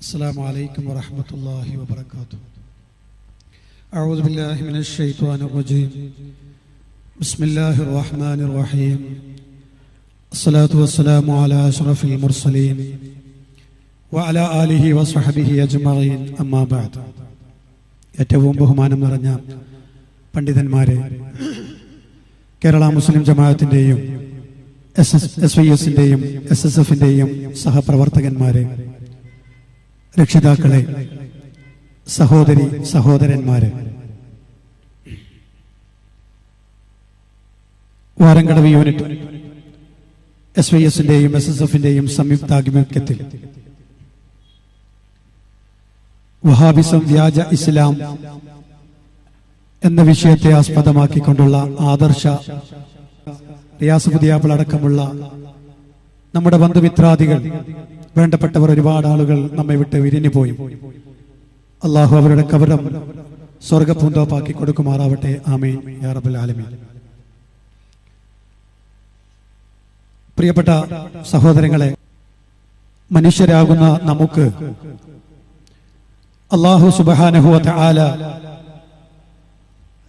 السلام عليكم ورحمة الله وبركاته أعوذ بالله من الشيطان الرجيم بسم الله الرحمن الرحيم الصلاة والسلام على أشرف المرسلين وعلى آله وصحبه أجمعين أما بعد ഏറ്റവും ബഹുമാനം നിറഞ്ഞ പണ്ഡിതന്മാരെ കേരള മുസ്ലിം ജമാഅത്തിൻ്റെയും S S S Y എസിൻ്റെയും S S എഫിൻ്റെയും സഹപ്രവർത്തകന്മാരെ രക്ഷിതാക്കളെ സഹോദരി സഹോദരന്മാര്. വാരങ്കടവ് യൂണിറ്റ് എസ് വൈ എസിന്റെയും എസ് എസ് എഫിന്റെയും സംയുക്താഭിമുഖ്യത്തിൽ വഹാബിസം വ്യാജ ഇസ്ലാം എന്ന വിഷയത്തെ ആസ്പദമാക്കിക്കൊണ്ടുള്ള ആദർശ റിയാസ് പുതിയാപ്പിൾ അടക്കമുള്ള നമ്മുടെ ബന്ധുമിത്രാദികൾ വേണ്ടപ്പെട്ടവർ ഒരുപാട് ആളുകൾ നമ്മെ വിട്ട് വിരിഞ്ഞു പോയി അള്ളാഹു അവരുടെ കവരം സ്വർഗപൂന്തോപ്പാക്കി കൊടുക്കുമാറാവട്ടെ. ആമീൻ. യാ റബ്ബൽ ആലമീൻ. പ്രിയപ്പെട്ട സഹോദരങ്ങളെ മനുഷ്യരാകുന്ന നമുക്ക് അള്ളാഹു സുബഹാനഹുവ ആല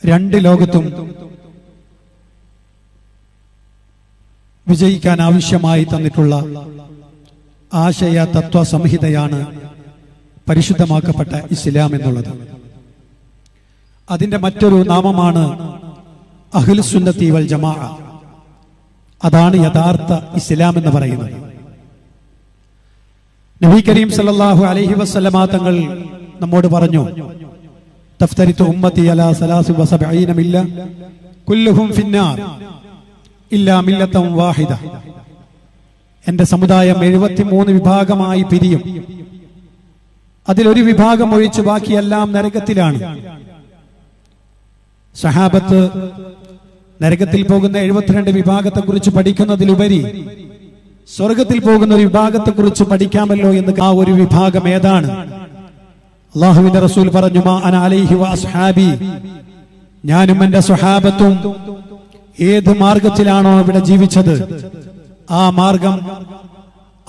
രണ്ട് ലോകത്തും വിജയിക്കാൻ ആവശ്യമായി തന്നിട്ടുള്ള ആശയ തത്വ സംഹിതയാണ് പരിശുദ്ധമാക്കപ്പെട്ട ഇസ്ലാം എന്നുള്ളത്. അതിന്റെ മറ്റൊരു നാമമാണ് അഖിൽസുന്നത്തി വൽ ജമാ അതാണ് യഥാർത്ഥ ഇസ്ലാം എന്ന് പറയുന്നത്. നബി കരീം സല്ലാഹു അലഹി വസല്ലമ തങ്ങൾ നമ്മോട് പറഞ്ഞു തഫ്തരിത്തു ഉമ്മത്തി അലാ സലാസു കുല്ലുഹും ഫിന്നാർ ഇല്ലാ മില്ലത്തം വാഹിദ. എന്റെ സമുദായം എഴുപത്തിമൂന്ന് വിഭാഗമായി പിരിയും. അതിലൊരു വിഭാഗം ഒഴിച്ച് ബാക്കിയെല്ലാം നരകത്തിലാണ്. സഹാബത്ത് നരകത്തിൽ പോകുന്ന എഴുപത്തിരണ്ട് വിഭാഗത്തെ കുറിച്ച് പഠിക്കുന്നതിലുപരി സ്വർഗത്തിൽ പോകുന്ന ഒരു വിഭാഗത്തെ കുറിച്ച് പഠിക്കാമല്ലോ എന്ന് ആ ഒരു വിഭാഗം ഏതാണ്? അള്ളാഹുവിന്റെ റസൂൽ പറഞ്ഞു അസ്ഹാബി. ഞാനും എന്റെ സ്വഹാബത്തും ഏത് മാർഗത്തിലാണോ ഇവിടെ ജീവിച്ചത്? ആ മാർഗം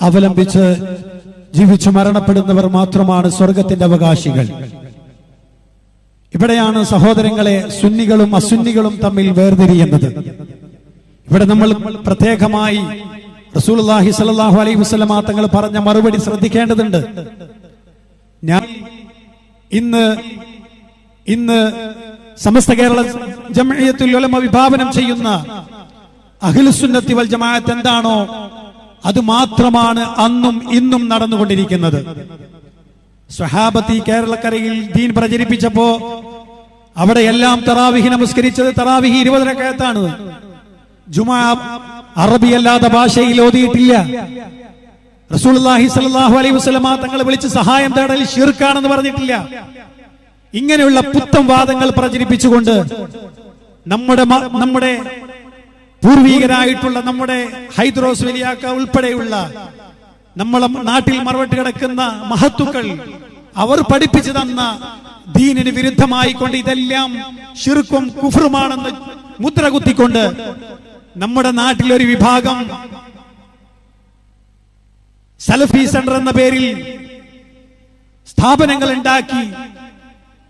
അവലംബിച്ച് ജീവിച്ചു മരണപ്പെടുന്നവർ മാത്രമാണ് സ്വർഗത്തിന്റെ അവകാശികൾ. ഇവിടെയാണ് സഹോദരങ്ങളെ സുന്നികളും അസുന്നികളും തമ്മിൽ വേർതിരിയുന്നത്. ഇവിടെ നമ്മൾ പ്രത്യേകമായി റസൂലുള്ളാഹി സലാഹു അലൈഹി വസല്ലമ തങ്ങൾ പറഞ്ഞ മറുപടി ശ്രദ്ധിക്കേണ്ടതുണ്ട്. ഞാൻ ഇന്ന് ഇന്ന് സമസ്ത കേരള ജമഅത്തുൽ ഉലമ വിഭാവനം ചെയ്യുന്ന അഖിലുസുന്നത്തി വൽ ജമാഅത്ത് എന്താണോ അത് മാത്രമാണ് അന്നും ഇന്നും നടന്നുകൊണ്ടിരിക്കുന്നത്. സ്വഹാബത്തി കേരളക്കരയിൽ ദീൻ പ്രചരിപ്പിച്ചപ്പോ അവിടെ എല്ലാം തറാവിഹി നമസ്കരിച്ചത് തറാവിഹി ഇരുപതരക്കകത്താണ് ജുമാ അറബി അല്ലാത്ത ഭാഷയിൽ ഓതിയിട്ടില്ല. റസൂലുള്ളാഹി സ്വല്ലല്ലാഹു അലൈഹി വസല്ലമ തങ്ങളെ വിളിച്ച് സഹായം തേടൽ ഷിർക്കാണെന്ന് പറഞ്ഞിട്ടില്ല. ഇങ്ങനെയുള്ള പുത്തം വാദങ്ങൾ പ്രചരിപ്പിച്ചുകൊണ്ട് നമ്മുടെ നമ്മുടെ പൂർവീകരായിട്ടുള്ള നമ്മുടെ ഹൈദ്രോസ് വലിയാക്ക ഉൾപ്പെടെയുള്ള നമ്മളെ നാട്ടിൽ മറവട്ട് കിടക്കുന്ന മഹത്തുക്കൾ അവർ പഠിപ്പിച്ചു തന്ന ദീനിന് വിരുദ്ധമായി കൊണ്ട് ഇതെല്ലാം ശിർക്കും കുഫറുമാണെന്ന് മുദ്ര കുത്തിക്കൊണ്ട് നമ്മുടെ നാട്ടിലൊരു വിഭാഗം സലഫി സെന്റർ എന്ന പേരിൽ സ്ഥാപനങ്ങൾ ഉണ്ടാക്കി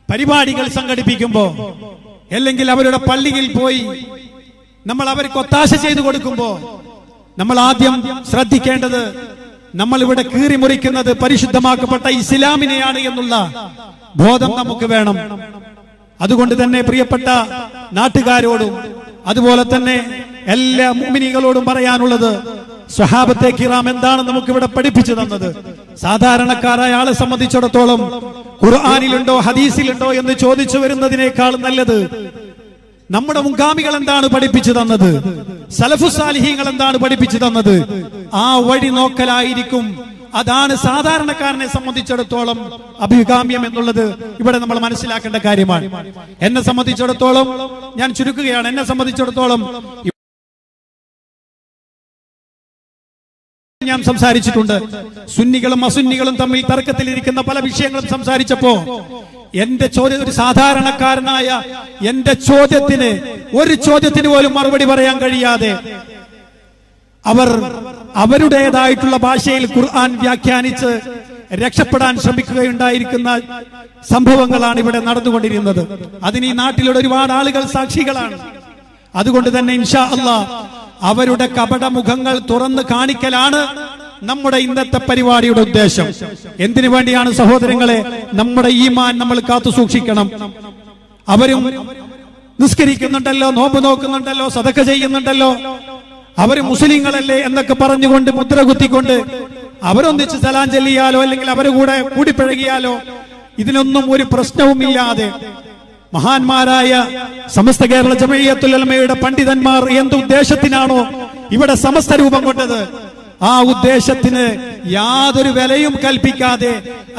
പരിപാടികൾ സംഘടിപ്പിക്കുമ്പോ അല്ലെങ്കിൽ അവരുടെ പള്ളിയിൽ പോയി നമ്മൾ അവർക്ക് ഒത്താശ ചെയ്തു കൊടുക്കുമ്പോ നമ്മൾ ആദ്യം ശ്രദ്ധിക്കേണ്ടത് നമ്മൾ ഇവിടെ കീറി മുറിക്കുന്നത് പരിശുദ്ധമാക്കപ്പെട്ട ഇസ്ലാമിനെയാണ് എന്നുള്ള ബോധം നമുക്ക് വേണം. അതുകൊണ്ട് തന്നെ പ്രിയപ്പെട്ട നാട്ടുകാരോടും അതുപോലെ തന്നെ എല്ലാ മുമിനികളോടും പറയാനുള്ളത് സ്വഹാബത്തെ കിറാം എന്താണ് നമുക്ക് ഇവിടെ പഠിപ്പിച്ചു തന്നത്? സാധാരണക്കാരായ ആളെ സംബന്ധിച്ചിടത്തോളം ഖുർആാനിലുണ്ടോ ഹദീസിലുണ്ടോ എന്ന് ചോദിച്ചു വരുന്നതിനേക്കാൾ നല്ലത് നമ്മുടെ മുൻഗാമികൾ എന്താണ് പഠിപ്പിച്ചു തന്നത്? സലഫുസാലിഹീങ്ങൾ എന്താണ് പഠിപ്പിച്ചു തന്നത്? ആ വഴി നോക്കലായിരിക്കും. അതാണ് സാധാരണക്കാരനെ സംബന്ധിച്ചിടത്തോളം അഭികാമ്യം എന്നുള്ളത്. ഇവിടെ നമ്മൾ മനസ്സിലാക്കേണ്ട കാര്യമാണ്. എന്നെ സംബന്ധിച്ചിടത്തോളം ഞാൻ ചുരുക്കുകയാണ് എന്നെ സംബന്ധിച്ചിടത്തോളം ഞാൻ സംസാരിച്ചിട്ടുണ്ട്. സുന്നികളും അസുന്നികളും തമ്മിൽ തർക്കത്തിലിരിക്കുന്ന പല വിഷയങ്ങളും സംസാരിച്ചപ്പോ എന്റെ ചോദ്യം ഒരു സാധാരണക്കാരനായ എന്റെ ചോദ്യത്തിന് ഒരു ചോദ്യത്തിന് പോലും മറുപടി പറയാൻ കഴിയാതെ അവർ അവരുടേതായിട്ടുള്ള ഭാഷയിൽ ഖുർആൻ വ്യാഖ്യാനിച്ച് രക്ഷപ്പെടാൻ ശ്രമിക്കുകയുണ്ടായിരിക്കുന്ന സംഭവങ്ങളാണ് ഇവിടെ നടന്നുകൊണ്ടിരുന്നത്. അതിന് ഈ നാട്ടിലുള്ള ഒരുപാട് ആളുകൾ സാക്ഷികളാണ്. അതുകൊണ്ട് തന്നെ ഇൻഷാ അള്ളാ അവരുടെ കപടമുഖങ്ങൾ തുറന്ന് കാണിക്കലാണ് നമ്മുടെ ഇന്നത്തെ പരിപാടിയുടെ ഉദ്ദേശം. എന്തിനു വേണ്ടിയാണ് സഹോദരങ്ങളെ നമ്മുടെ ഈ മാൻ നമ്മൾ കാത്തു സൂക്ഷിക്കണം? അവരും നിസ്കരിക്കുന്നുണ്ടല്ലോ നോമ്പ് നോക്കുന്നുണ്ടല്ലോ സതക്ക ചെയ്യുന്നുണ്ടല്ലോ. അവർ മുസ്ലിങ്ങളല്ലേ എന്നൊക്കെ പറഞ്ഞുകൊണ്ട് മുദ്ര കുത്തിക്കൊണ്ട് അവരൊന്നിച്ച് സലാം അല്ലെങ്കിൽ അവരെ കൂടെ കൂടിപ്പഴകിയാലോ ഇതിനൊന്നും ഒരു പ്രശ്നവുമില്ലാതെ മഹാന്മാരായ സമസ്ത കേരള ജമയത്തുലമയുടെ പണ്ഡിതന്മാർ എന്ത് ഉദ്ദേശത്തിനാണോ ഇവിടെ സമസ്ത രൂപം കൊണ്ടത്? ആ ഉദ്ദേശത്തിന് യാതൊരു വിലയും കൽപ്പിക്കാതെ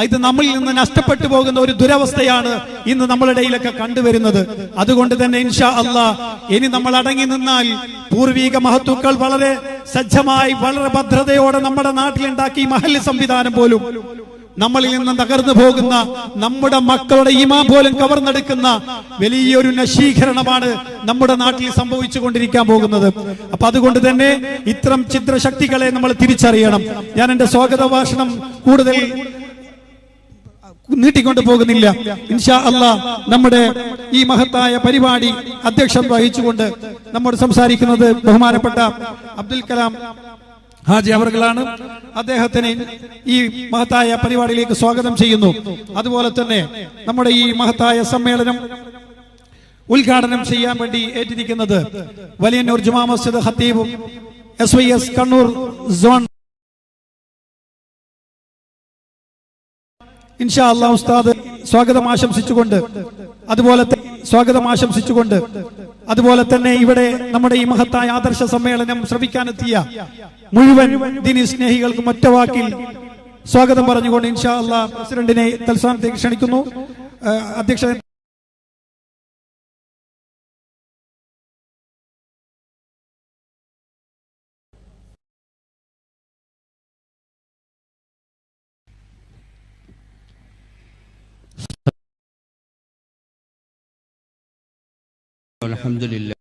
ഇത് നമ്മളിൽ നിന്ന് നഷ്ടപ്പെട്ടു പോകുന്ന ഒരു ദുരവസ്ഥയാണ് ഇന്ന് നമ്മളുടെ ഇടയിലൊക്കെ കണ്ടുവരുന്നത്. അതുകൊണ്ട് തന്നെ ഇൻഷാ അള്ളാ ഇനി നമ്മൾ അടങ്ങി നിന്നാൽ പൂർവീക മഹത്തുക്കൾ വളരെ സജ്ജമായി വളരെ ഭദ്രതയോടെ നമ്മുടെ നാട്ടിലുണ്ടാക്കി മഹല്ല് സംവിധാനം പോലും നമ്മളിൽ നിന്ന് തകർന്നു പോകുന്ന നമ്മുടെ മക്കളുടെ ഇമാ പോലും കവർന്നെടുക്കുന്ന വലിയൊരു നശീകരണമാണ് നമ്മുടെ നാട്ടിൽ സംഭവിച്ചു കൊണ്ടിരിക്കാൻ പോകുന്നത്. അപ്പൊ അതുകൊണ്ട് തന്നെ ഇത്തരം ചിത്രശക്തികളെ നമ്മൾ തിരിച്ചറിയണം. ഞാൻ എന്റെ സ്വാഗത ഭാഷണം കൂടുതൽ നീട്ടിക്കൊണ്ടു പോകുന്നില്ല. ഇൻഷാ അല്ല നമ്മുടെ ഈ മഹത്തായ പരിപാടി അധ്യക്ഷം വഹിച്ചുകൊണ്ട് നമ്മോട് സംസാരിക്കുന്നത് ബഹുമാനപ്പെട്ട അബ്ദുൽ കലാം ഹാജി അവർകളാണ് അദ്ദേഹത്തിന് ഈ മഹത്തായ പരിപാടിയിലേക്ക് സ്വാഗതം ചെയ്യുന്നു. അതുപോലെ തന്നെ നമ്മുടെ ഈ മഹത്തായ സമ്മേളനം ഉദ്ഘാടനം ചെയ്യാൻ വേണ്ടി ഏറ്റിരിക്കുന്നത് Valiyannur Juma Masjid ഹത്തീബും S Y S Kannur zone. ഇൻഷാ അള്ളാഹ് ഉസ്താദ് സ്വാഗതം ആശംസിച്ചുകൊണ്ട് അതുപോലെ സ്വാഗതം ആശംസിച്ചുകൊണ്ട് അതുപോലെ തന്നെ ഇവിടെ നമ്മുടെ ഈ മഹത്തായ ആദർശ സമ്മേളനം ശ്രമിക്കാനെത്തിയ മുഴുവൻ ദിനി സ്നേഹികൾക്കും ഒറ്റ വാക്കിൽ സ്വാഗതം പറഞ്ഞുകൊണ്ട് ഇൻഷാ അള്ളാഹ് പ്രസിഡന്റിനെ തൽസ്ഥാനത്തേക്ക് ക്ഷണിക്കുന്നു. ആ, والحمد لله.